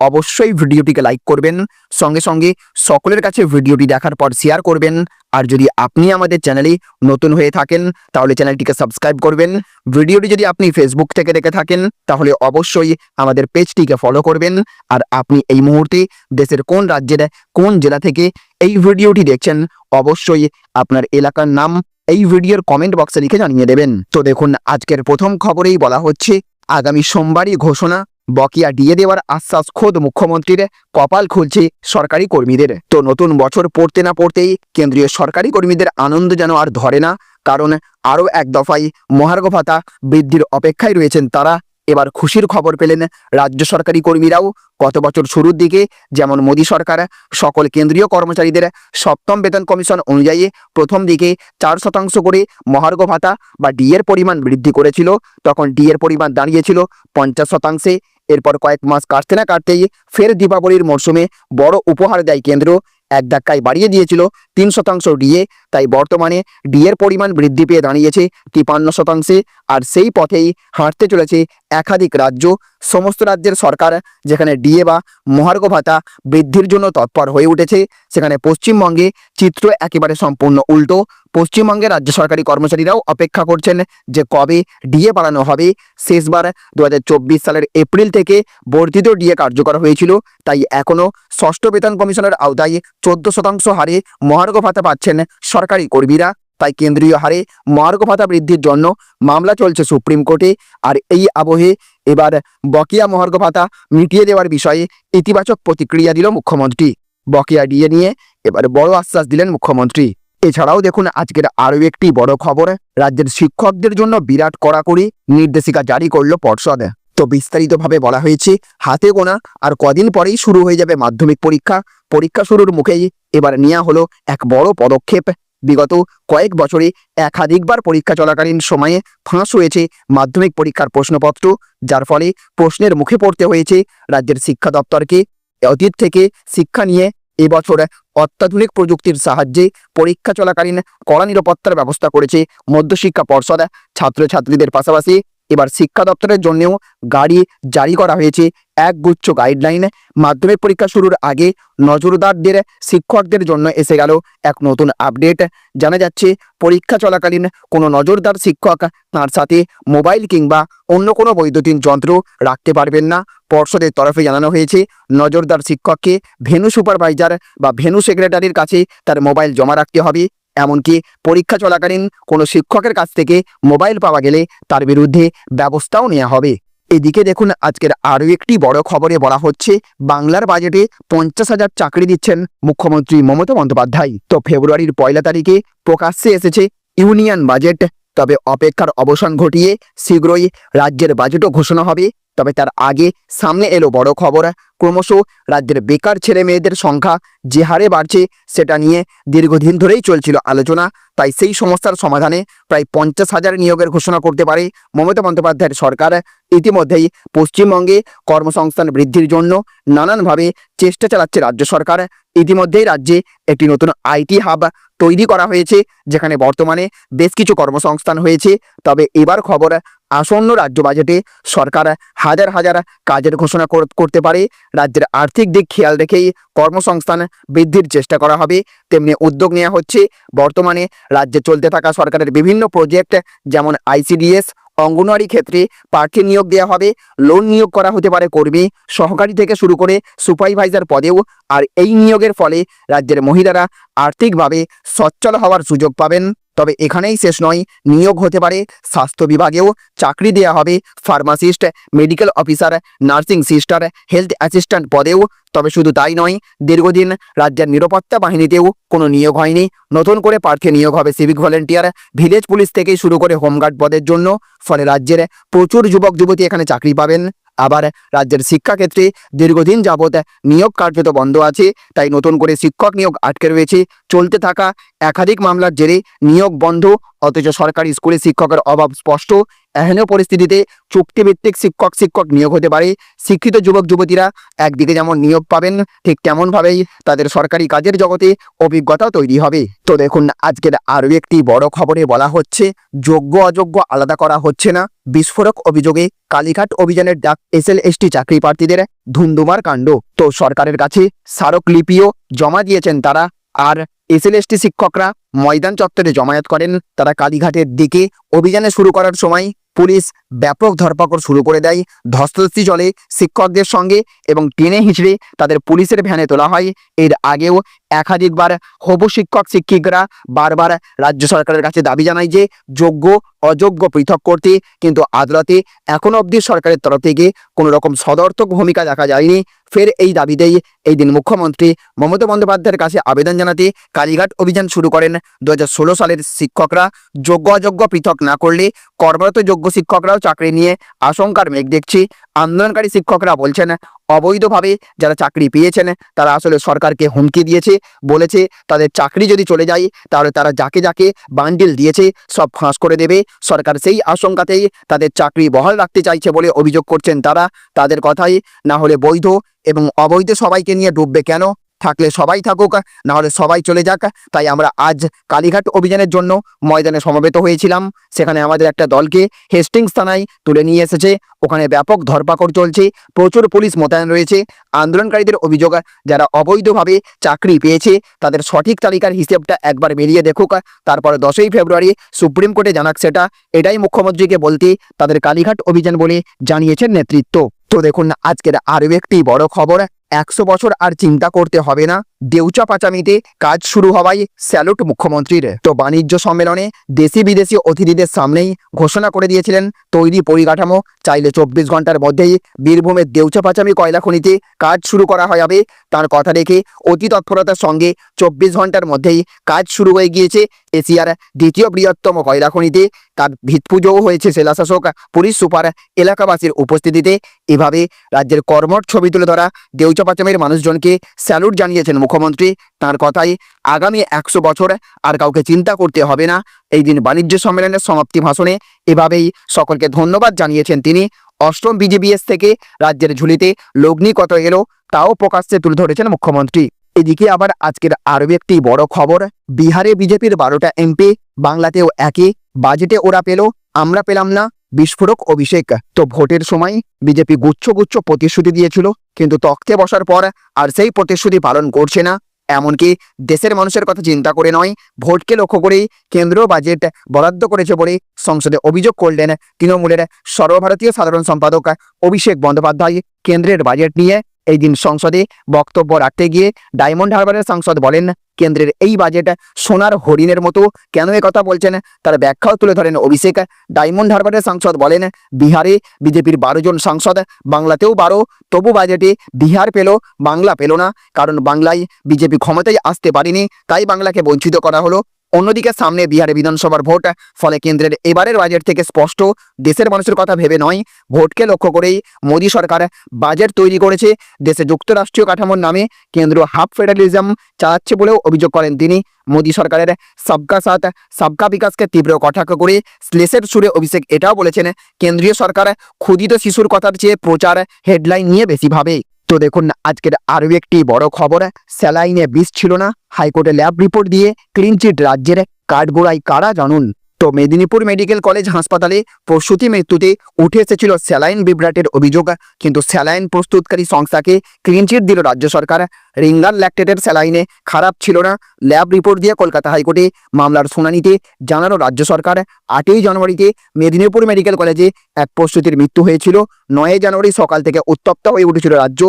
অবশ্যই ভিডিওটিকে লাইক করবেন। সঙ্গে সঙ্গে সকলের কাছে ভিডিওটি দেখার পর শেয়ার করবেন। আর যদি আপনি আমাদের চ্যানেলে নতুন হয়ে থাকেন, তাহলে চ্যানেলটিকে সাবস্ক্রাইব করবেন। ভিডিওটি যদি আপনি ফেসবুক থেকে দেখে থাকেন, তাহলে অবশ্যই আমাদের পেজটিকে ফলো করবেন। আর আপনি এই মুহূর্তে দেশের কোন রাজ্যের, কোন জেলা থেকে এই ভিডিওটি দেখছেন, অবশ্যই আপনার এলাকার নাম এই ভিডিওর কমেন্ট বক্সে লিখে জানিয়ে দেবেন। তো দেখুন, আজকের প্রথম খবরেই বলা হচ্ছে, আগামী সোমবারই ঘোষণা। বকেয়া দিয়ে দেওয়ার আশ্বাস খোদ মুখ্যমন্ত্রীর, কপাল খুলছে সরকারি কর্মীদের। তো নতুন বছর পড়তে না পড়তেই কেন্দ্রীয় সরকারি কর্মীদের আনন্দ যেন আর ধরে না, কারণ আরও এক দফায় মহার্ঘ ভাতা বৃদ্ধির অপেক্ষায় রয়েছেন তারা। এবার খুশির খবর পেলেন রাজ্য সরকারি কর্মীরাও। গত বছর শুরুর দিকে যেমন মোদী সরকার, সকল কেন্দ্রীয় কর্মচারীদের সপ্তম বেতন কমিশন অনুযায়ী প্রথম দিকে চার শতাংশ করে মহার্ঘ ভাতা বা ডি এর পরিমাণ বৃদ্ধি করেছিল। তখন ডি এর পরিমাণ দাঁড়িয়েছিল পঞ্চাশ শতাংশে। এরপর কয়েক মাস কাটতে না কাটতেই ফের দীপাবলির মরশুমে বড় উপহার দেয় কেন্দ্র। এক ধাক্কায় বাড়িয়ে দিয়েছিল তিন শতাংশ ডিএ, তাই বর্তমানে ডিএর পরিমাণ বৃদ্ধি পেয়ে দাঁড়িয়েছে তিপান্ন শতাংশে, আর সেই পথেই হাঁটতে চলেছে একাধিক রাজ্য। সমস্ত রাজ্যের সরকার, যেখানে ডিএ বা মহার্ঘ ভাতা বৃদ্ধির জন্য তৎপর হয়ে উঠেছে, সেখানে পশ্চিমবঙ্গে চিত্র একেবারে সম্পূর্ণ উল্টো। পশ্চিমবঙ্গের রাজ্য সরকারি কর্মচারীরাও অপেক্ষা করছেন যে কবে ডিএ বাড়ানো হবে। শেষবার দু হাজার চব্বিশ সালের এপ্রিল থেকে বর্ধিত ডিএ কার্যকর হয়েছিল, তাই এখনও ষষ্ঠ বেতন কমিশনের আওতায় চোদ্দ শতাংশ হারে মহার্ঘ ভাতা পাচ্ছেন সরকারি কর্মীরা। তাই কেন্দ্রীয় হারে মহার্ঘ ভাতা বৃদ্ধির জন্য মামলা চলছে সুপ্রিম কোর্টে, আর এই আবহে এবার বকেয়া মহার্ঘ ভাতা মিটিয়ে দেওয়ার বিষয়ে ইতিবাচক প্রতিক্রিয়া দিল মুখ্যমন্ত্রী। বকেয়া ডিএ নিয়ে এবার বড় আশ্বাস দিলেন মুখ্যমন্ত্রী। এছাড়াও দেখুন, আজকের আরও একটি বড় খবর, রাজ্যের শিক্ষকদের জন্য বিরাট কড়াকড়ি নির্দেশিকা জারি করল পর্ষদ। তো বিস্তারিতভাবে বলা হয়েছে, হাতে গোনা আর কদিন পরেই শুরু হয়ে যাবে মাধ্যমিক পরীক্ষা। পরীক্ষা শুরুর মুখেই এবার নেওয়া হলো এক বড় পদক্ষেপ। বিগত কয়েক বছরে একাধিকবার পরীক্ষা চলাকালীন সময়ে ফাঁস হয়েছে মাধ্যমিক পরীক্ষার প্রশ্নপত্র, যার ফলে প্রশ্নের মুখে পড়তে হয়েছে রাজ্যের শিক্ষা দপ্তরকে। অতীত থেকে শিক্ষা নিয়ে এবছর অত্যাধুনিক প্রযুক্তির সাহায্যে পরীক্ষা চলাকালীন কড়া নিরাপত্তার ব্যবস্থা করেছে মধ্যশিক্ষা পর্ষদ ছাত্রছাত্রীদের পাশাপাশি। এবার শিক্ষা দপ্তরের জন্যও গাড়ি জারি করা হয়েছে এক গুচ্ছ গাইডলাইন মাধ্যমিক পরীক্ষা শুরুর আগে নজরদারদের, শিক্ষকদের জন্য এসে গেল এক নতুন আপডেট জানা যাচ্ছে, পরীক্ষা চলাকালীন কোনো নজরদার শিক্ষক তার সাথে মোবাইল কিংবা অন্য কোনো বৈদ্যুতিন যন্ত্র রাখতে পারবেন না। পর্ষদের তরফে জানানো হয়েছে, নজরদার শিক্ষককে ভেনু সুপারভাইজার বা ভেনু সেক্রেটারির কাছে তার মোবাইল জমা রাখতে হবে। এমনকি পরীক্ষা চলাকালীন কোনো শিক্ষকের কাছ থেকে মোবাইল পাওয়া গেলে তার বিরুদ্ধে ব্যবস্থাও নেওয়া হবে। এদিকে দেখুন, আজকের আরও একটি বড় খবরে বলা হচ্ছে, বাংলার বাজেটে পঞ্চাশ হাজার চাকরি দিচ্ছেন মুখ্যমন্ত্রী মমতা বন্দ্যোপাধ্যায়। তো ফেব্রুয়ারির পয়লা তারিখে প্রকাশ্যে এসেছে ইউনিয়ন বাজেট। তবে অপেক্ষার অবসান ঘটিয়ে শীঘ্রই রাজ্যের বাজেটও ঘোষণা হবে। তবে তার আগে সামনে এলো বড় খবর। ক্রমশ রাজ্যের বেকার ছেলে মেয়েদের সংখ্যা যে হারে বাড়ছে, সেটা নিয়ে দীর্ঘদিন ধরেই চলছিল আলোচনা। তাই সেই সমস্যার সমাধানে প্রায় পঞ্চাশ হাজার নিয়োগের ঘোষণা করতে পারে মমতা বন্দ্যোপাধ্যায়ের সরকার। ইতিমধ্যেই পশ্চিমবঙ্গে কর্মসংস্থান বৃদ্ধির জন্য নানানভাবে চেষ্টা চালাচ্ছে রাজ্য সরকার। ইতিমধ্যেই রাজ্যে একটি নতুন আইটি হাব তৈরি করা হয়েছে, যেখানে বর্তমানে বেশ কিছু কর্মসংস্থান হয়েছে। তবে এবার খবর আসন্ন রাজ্য বাজেটে সরকার হাজার হাজার কাজের ঘোষণা কর- করতে পারে। রাজ্যের আর্থিক দিক খেয়াল রেখেই কর্মসংস্থান বৃদ্ধির চেষ্টা করা হবে। তেমনি উদ্যোগ নেওয়া হচ্ছে। বর্তমানে রাজ্যে চলতে থাকা সরকারের বিভিন্ন প্রজেক্ট যেমন আইসিডিএস, অঙ্গনওয়াড়ি ক্ষেত্রে প্রার্থী নিয়োগ দেওয়া হবে। লোন নিয়োগ করা হতে পারে কর্মী সহকারী থেকে শুরু করে সুপারভাইজার পদেও। আর এই নিয়োগের ফলে রাজ্যের মহিলারা আর্থিকভাবে সচ্ছল হওয়ার সুযোগ পাবেন। তবে এখানেই শেষ নয়, নিয়োগ হতে পারে। স্বাস্থ্য বিভাগেও চাকরি দেওয়া হবে। Pharmacist, medical officer, nursing sister, health assistant পদেও। তবে শুধু তাই নয়, দীর্ঘদিন রাজ্যের নিরাপত্তা বাহিনীতেও কোনো নিয়োগ হয়নি। নতুন করে প্রার্থী নিয়োগ হবে সিভিক ভলেন্টিয়ার। ভিলেজ পুলিশ থেকে শুরু করে হোমগার্ড পদের জন্য। ফলে রাজ্যের প্রচুর যুবক যুবতী এখানে চাকরি পাবেন। আবার রাজ্যের শিক্ষাক্ষেত্রে দীর্ঘদিন যাবৎ নিয়োগ কার্যত বন্ধ আছে, তাই নতুন করে শিক্ষক নিয়োগ আটকে রয়েছে। চলতে থাকা একাধিক মামলার জেরে নিয়োগ বন্ধ, অথচ সরকারি স্কুলে শিক্ষকের অভাব স্পষ্ট। এহেন পরিস্থিতিতে চুক্তিভিত্তিক শিক্ষক শিক্ষক নিয়োগ হতে পারে। শিক্ষিত যুবক যুবতীরা একদিকে যেমন নিয়োগ পাবেন, ঠিক তেমনভাবেই তাদের সরকারি কাজের জগতে অভিজ্ঞতা তৈরি হবে। তো দেখুন, আজকের আরও একটি বড় খবরে বলা হচ্ছে, যোগ্য অযোগ্য আলাদা করা হচ্ছে না। বিস্ফোরক অভিযোগে কালীঘাট অভিযানের ডাক এসএল এসটি চাকরি প্রার্থীদের ধুন্দুমার কাণ্ড। তো সরকারের কাছে স্মারকলিপিও জমা দিয়েছেন তারা। আর এসএল এসটি শিক্ষকরা ময়দান চত্বরে জমায়েত করেন। তারা কালীঘাটের দিকে অভিযানে শুরু করার সময় পুলিশ ব্যাপক ধরপাকড় শুরু করে দেয়। ধস্তধস্তি চলে শিক্ষকদের সঙ্গে এবং টেনে হিঁচড়ে তাদের পুলিশের ভ্যানে তোলা হয়। এর আগেও একাধিকবার হবু শিক্ষক শিক্ষিকরা বারবার রাজ্য সরকারের কাছে দাবি জানায় যে যোগ্য, অযোগ্য পৃথক করতে কিন্তু আদালতে এখনও অবধি সরকারের তরফ থেকে কোনো রকম সদর্থক ভূমিকা দেখা যায়নি। ফের এই দাবিতেই এই দিন মুখ্যমন্ত্রী মমতা বন্দ্যোপাধ্যায়ের কাছে আবেদন জানাতে কালীঘাট অভিযান শুরু করেন। দু হাজার ষোলো সালের শিক্ষকরা যোগ্য, অযোগ্য পৃথক না করলে কর্মরত যোগ্য শিক্ষকরাও চাকরি নিয়ে আশঙ্কার মেঘ দেখছি। আন্দোলনকারী শিক্ষকরা বলছেন অবৈধভাবে যারা চাকরি পেয়েছেন, তারা আসলে সরকারকে হুমকি দিয়েছে, বলেছে তাদের চাকরি যদি চলে যায়, তাহলে তারা যাকে যাকে বান্ডিল দিয়েছে, সব ফাঁস করে দেবে। সরকার সেই আশঙ্কাতেই তাদের চাকরি বহাল রাখতে চাইছে বলে অভিযোগ করছেন তারা। তাদের কথাই না হলে বৈধ এবং অবৈধ সবাইকে নিয়ে ডুববে কেন? থাকলে সবাই থাকুক না হলে সবাই চলে যাক। তাই আমরা আজ কালীঘাট অভিযানের জন্য ময়দানে সমবেত হয়েছিলাম। সেখানে আমাদের একটা দলকে হেস্টিংস থানায় তুলে নিয়ে এসেছে। ওখানে ব্যাপক ধরপাকড় চলছে। প্রচুর পুলিশ মোতায়েন রয়েছে। আন্দোলনকারীদের অভিযোগ, যারা অবৈধভাবে চাকরি পেয়েছে, তাদের সঠিক তালিকার হিসেবটা একবার বেরিয়ে দেখুক। তারপরে দশই ফেব্রুয়ারি সুপ্রিম কোর্টে জানাক সেটা। এটাই মুখ্যমন্ত্রীকে বলতে তাদের কালীঘাট অভিযান বলে জানিয়েছেন নেতৃত্ব। তো দেখুন, আজকের আরও একটি বড় খবর। একশো বছর আর চিন্তা করতে হবে না। দেউচা পাচামিতে কাজ শুরু হওয়ায় স্যালুট মুখ্যমন্ত্রীর। তো বাণিজ্য সম্মেলনে দেশি বিদেশি অতিথিদের সামনেই ঘোষণা করে দিয়েছিলেন তৈরি পরিকাঠামো। চাইলে চব্বিশ ঘণ্টার মধ্যেই বীরভূমের দেউচা পাচামি কয়লা খনিতে কাজ শুরু করা হবে। তার কথা রেখে অতি তৎপরতার সঙ্গে চব্বিশ ঘণ্টার মধ্যেই কাজ শুরু হয়ে গিয়েছে এশিয়ার দ্বিতীয় বৃহত্তম কয়লা খনিতে। তার ভিতপুজোও হয়েছে জেলাশাসক পুলিশ সুপার এলাকাবাসীর উপস্থিতিতে। এভাবে রাজ্যের কর্মঠ ছবি তুলে ধরা দেউচা পাচামের মানুষজনকে স্যালুট জানিয়েছেন মুখ্যমন্ত্রী। তার কথাই আগামী একশো বছর আর কাউকে চিন্তা করতে হবে না। এই দিন বাণিজ্য সম্মেলনের সমাপ্তি ভাষণে এভাবেই সকলকে ধন্যবাদ জানিয়েছেন তিনি। অষ্টম বিজিবিএস থেকে রাজ্যের ঝুলিতে লগ্নি কত এলো তাও প্রকাশ্যে তুলে ধরেছেন মুখ্যমন্ত্রী। এদিকে আবার আজকের আরও একটি বড় খবর, বিহারে বিজেপির বারোটা এমপি, বাংলাতেও একই বাজেটে ওরা পেল, আমরা পেলাম না। বিস্ফোরক অভিষেক। তো ভোটের সময় বিজেপি গুচ্ছ গুচ্ছ প্রতিশ্রুতি দিয়েছিল, কিন্তু তক্তে বসার পর আর সেই প্রতিশ্রুতি পালন করছে না। এমনকি দেশের মানুষের কথা চিন্তা করে নয়, ভোটকে লক্ষ্য করেই কেন্দ্রীয় বাজেট বরাদ্দ করেছে বলে সংসদে অভিযোগ করলেন তৃণমূলের সর্বভারতীয় সাধারণ সম্পাদক অভিষেক বন্দ্যোপাধ্যায়। কেন্দ্রের বাজেট নিয়ে এই দিন সংসদে বক্তব্য রাখতে গিয়ে ডায়মন্ড হারবারের সাংসদ বলেন, কেন্দ্রের এই বাজেট সোনার হরিণের মতো কেন এ কথা বলছেন? তার ব্যাখ্যাও তুলে ধরেন অভিষেক। ডায়মন্ড হারবারের সাংসদ বলেন, বিহারে বিজেপির বারো জন সাংসদ, বাংলাতেও বারো, তবু বাজেটে বিহার পেল, বাংলা পেল না। কারণ বাংলায় বিজেপি ক্ষমতায় আসতে পারেনি, তাই বাংলাকে বঞ্চিত করা হলো। অন্যদিকে সামনে বিহারে বিধানসভার ভোট, ফলে কেন্দ্রের এবারের বাজেট থেকে স্পষ্ট, দেশের মানুষের কথা ভেবে নয়। ভোটকে লক্ষ্য করেই মোদী সরকার বাজেট তৈরি করেছে। দেশে যুক্তরাষ্ট্রীয় কাঠামোর নামে কেন্দ্র হাফ ফেডারেলিজম চালাচ্ছে বলেও অভিযোগ করেন তিনি। মোদী সরকারের সবকা সাথ, সবকা বিকাশকে তীব্র কটাক্ষ করে শ্লেষের সুরে অভিষেক এটাও বলেছেন, কেন্দ্রীয় সরকার ক্ষুদিত শিশুর কথার চেয়ে প্রচার হেডলাইন নিয়ে বেশি ভাবে। তো দেখুন, আজকের আরও একটি বড় খবর, স্যালাইনে বিষ ছিল না। হাইকোর্টে ল্যাব রিপোর্ট দিয়ে ক্লিনচিট রাজ্যের কাঠগোড়ায় কারা জানুন? তো মেদিনীপুর মেডিকেল কলেজ হাসপাতালে প্রসূতি মৃত্যুতে উঠে এসেছিল স্যালাইন বিভ্রাটের অভিযোগ। কিন্তু স্যালাইন প্রস্তুতকারী সংস্থাকে ক্লিনচিট দিল রাজ্য সরকার। রিঙ্গার ল্যাকটেটের স্যালাইনে খারাপ ছিল না। ল্যাব রিপোর্ট দিয়ে কলকাতা হাইকোর্টে মামলার শুনানিতে জানালো রাজ্য সরকার। আটই জানুয়ারিতে মেদিনীপুর মেডিকেল কলেজে এক প্রস্তুতির মৃত্যু হয়েছিল। নয় জানুয়ারি সকাল থেকে উত্তপ্ত হয়ে উঠেছিল রাজ্য।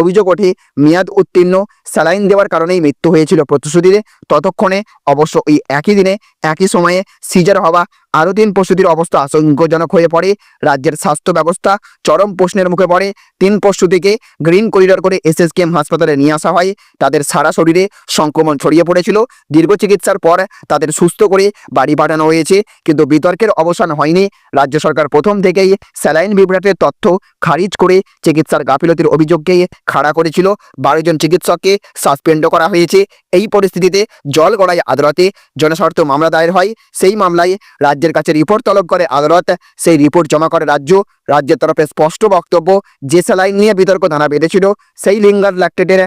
অভিযোগ ওঠে, মেয়াদ উত্তীর্ণ, স্যালাইন দেওয়ার কারণেই মৃত্যু হয়েছিল প্রতিশ্রুতিতে। ততক্ষণে অবশ্য ওই একই দিনে, একই সময়ে সিজার হওয়া আরও তিন প্রসূতির অবস্থা আশঙ্কাজনক হয়ে পড়ে। রাজ্যের স্বাস্থ্য ব্যবস্থা চরম প্রশ্নের মুখে পড়ে। তিন প্রসূতিকে গ্রিন করিডর করে এসএসকেএম হাসপাতালে নিয়ে আসা হয়। তাদের সারা শরীরে সংক্রমণ ছড়িয়ে পড়েছিল। দীর্ঘ চিকিৎসার পর তাদের সুস্থ করে বাড়ি পাঠানো হয়েছে, কিন্তু বিতর্কের অবসান হয়নি। রাজ্য সরকার প্রথম থেকেই স্যালাইন বিভ্রাটের তথ্য খারিজ করে চিকিৎসার গাফিলতির অভিযোগকে খাড়া করেছিল। বারো জন চিকিৎসককে সাসপেন্ডও করা হয়েছে। এই পরিস্থিতিতে জল গড়াই আদালতে জনস্বার্থ মামলা দায়ের হয়। সেই মামলায় রাজ্যের কাছে রিপোর্ট তলব করে আদালত। সেই রিপোর্ট জমা করে রাজ্য। রাজ্যের তরফে স্পষ্ট বক্তব্য, যে স্যালাইন নিয়ে বিতর্ক দানা বেঁধেছিল, সেই লিঙ্গার ল্যাকটেটের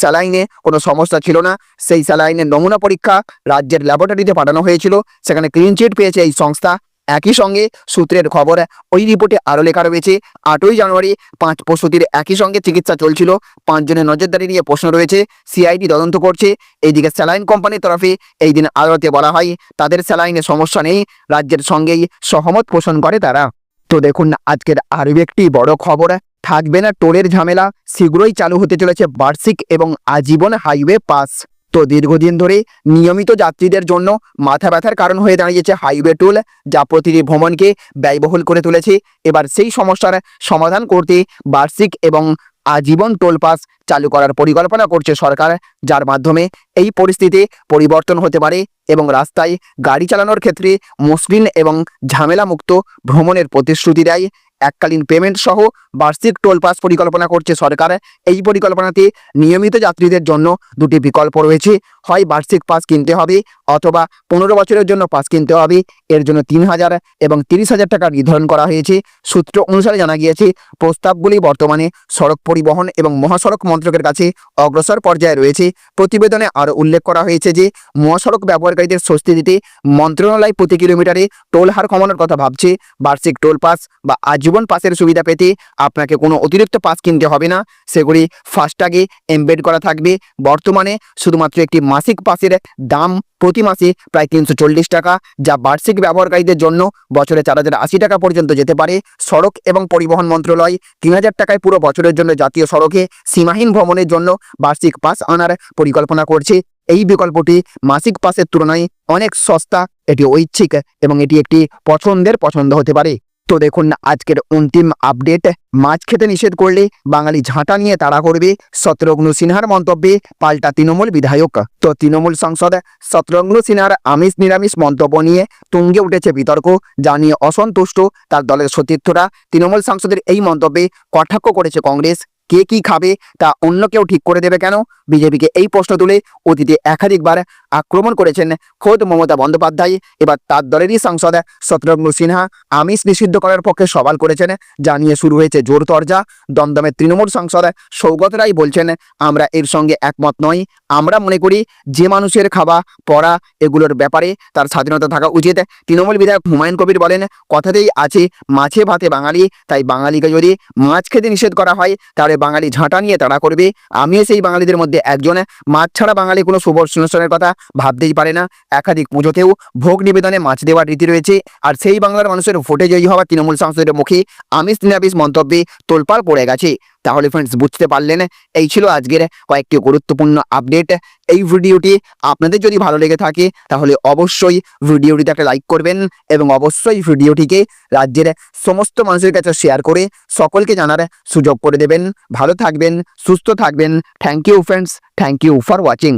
স্যালাইনে কোনো সমস্যা ছিল না। সেই স্যালাইনের নমুনা পরীক্ষা রাজ্যের ল্যাবরেটরিতে পাঠানো হয়েছিল। সেখানে ক্লিন চিট পেয়েছে এই সংস্থা। একই সঙ্গে সূত্রের খবর, ওই রিপোর্টে আরও লেখা রয়েছে, আটই জানুয়ারি পাঁচ প্রসূতির একই সঙ্গে চিকিৎসা চলছিল। পাঁচজনের নজরদারি নিয়ে প্রশ্ন রয়েছে, সিআইডি তদন্ত করছে। এইদিকে স্যালাইন কোম্পানির তরফে এই দিন আদালতে বলা হয়, তাদের স্যালাইনে সমস্যা নেই, রাজ্যের সঙ্গেই সহমত পোষণ করে তারা। তো দেখুন, আজকের আরও একটি বড় খবর, থাকবে না টোলের ঝামেলা, শীঘ্রই চালু হতে চলেছে বার্ষিক এবং আজীবন হাইওয়ে পাস। তো দীর্ঘদিন ধরে নিয়মিত যাত্রীদের জন্য মাথা ব্যথার কারণ হয়ে দাঁড়িয়েছে হাইওয়ে টোল, যা প্রতিটি ভ্রমণকে ব্যয়বহুল করে তুলেছে। এবার সেই সমস্যার সমাধান করতে বার্ষিক এবং আজীবন টোল পাস চালু করার পরিকল্পনা করছে সরকার, যার মাধ্যমে এই পরিস্থিতি পরিবর্তন হতে পারে এবং রাস্তায় গাড়ি চালানোর ক্ষেত্রে মসৃণ এবং ঝামেলামুক্ত ভ্রমণের প্রতিশ্রুতি দেয়। এককালীন পেমেন্ট সহ বার্ষিক টোল পাস পরিকল্পনা করছে সরকার। এই পরিকল্পনাতে নিয়মিত যাত্রীদের জন্য দুটি বিকল্প রয়েছে। হয় বার্ষিক পাস কিনতে হবে অথবা পনেরো বছরের জন্য পাস কিনতে হবে। এর জন্য তিন হাজার এবং তিরিশ হাজার টাকা নির্ধারণ করা হয়েছে। সূত্র অনুসারে জানা গিয়েছে, প্রস্তাবগুলি বর্তমানে সড়ক পরিবহন এবং মহাসড়ক মন্ত্রকের কাছে অগ্রসর পর্যায়ে রয়েছে। প্রতিবেদনে আরও উল্লেখ করা হয়েছে যে, মহাসড়ক ব্যবহারকারীদের স্বস্তি দিতে মন্ত্রণালয় প্রতি কিলোমিটারে টোল হার কমানোর কথা ভাবছে। বার্ষিক টোল পাস বা আজীবন পাসের সুবিধা পেতে আপনাকে কোনো অতিরিক্ত পাস কিনতে হবে না। সেগুলি ফাস্ট্যাগে এমবেড করা থাকবে। বর্তমানে শুধুমাত্র একটি মাসিক পাসের দাম প্রতি মাসে প্রায় তিনশো চল্লিশ টাকা, যা বার্ষিক ব্যবহারকারীদের জন্য বছরে চার হাজার আশি টাকা পর্যন্ত যেতে পারে। সড়ক এবং পরিবহন মন্ত্রণালয় তিন হাজার টাকায় পুরো বছরের জন্য জাতীয় সড়কে সীমাহীন ভ্রমণের জন্য বার্ষিক পাস আনার পরিকল্পনা করছে। এই বিকল্পটি মাসিক পাসের তুলনায় অনেক সস্তা, এটি ঐচ্ছিক এবং এটি একটি পছন্দের পছন্দ হতে পারে। তো দেখুন, আজকের অন্তিম আপডেট মাছ খেতে নিষেধ করলে বাঙালি ঝাঁটা নিয়ে তাড়া করবে শত্রুঘ্ন সিনহার মন্তব্যে পাল্টা তৃণমূল বিধায়ক। তো তৃণমূল সাংসদ শত্রুঘ্ন সিনহার আমিষ নিরামিষ মন্তব্য নিয়ে তুঙ্গে উঠেছে বিতর্ক, যা নিয়ে অসন্তুষ্ট তার দলের সতীর্থরা। তৃণমূল সাংসদের এই মন্তব্যে কটাক্ষ করেছে কংগ্রেস। কে কি খাবে তা অন্য কেউ ঠিক করে দেবে কেন? বিজেপিকে এই প্রশ্ন তুলে অতীতে একাধিকবার আক্রমণ করেছেন খোদ মমতা বন্দ্যোপাধ্যায়। এবার তার দলেরই সাংসদ শত্রুঘ্ন সিনহা আমিষ নিষিদ্ধ করার পক্ষে সওয়াল করেছেন। যা নিয়ে শুরু হয়েছে জোর তরজা। দমদমের তৃণমূল সাংসদ সৌগত রায় বলছেন, আমরা এর সঙ্গে একমত নই। আমরা মনে করি যে মানুষের খাওয়া, পড়া এগুলোর ব্যাপারে তার স্বাধীনতা থাকা উচিত। তৃণমূল বিধায়ক হুমায়ুন কবির বলেন, কথাতেই আছে, মাছে ভাতে বাঙালি। তাই বাঙালিকে যদি মাছ খেতে নিষেধ করা হয়, তাহলে বাঙালি ঝাঁটা নিয়ে তাড়া করবে। আমিও সেই বাঙালিদের মধ্যে একজন। মাছ ছাড়া বাঙালি কোনো শুভ অনুষ্ঠানের কথা ভাবতেই পারে না। একাধিক পুজোতেও ভোগ নিবেদনে মাছ দেওয়ার রীতি রয়েছে। আর সেই বাংলার মানুষের ভোটে জয়ী হওয়া তৃণমূল সাংসদের মুখে আমিষ নিরামিষ মন্তব্যে তোলপাড় পড়ে গেছে। তাহলে ফ্রেন্ডস বুঝতে পারলেন? এই ছিল আজকের কয়েকটি গুরুত্বপূর্ণ আপডেট এই ভিডিওটি আপনাদের যদি ভালো লেগে থাকে, তাহলে অবশ্যই ভিডিওটিতে একটা লাইক করবেন এবং অবশ্যই ভিডিওটিকে রাজ্যের সমস্ত মানুষের কাছে শেয়ার করে সকলকে জানার সুযোগ করে দেবেন। ভালো থাকবেন, সুস্থ থাকবেন। Thank you friends thank you for watching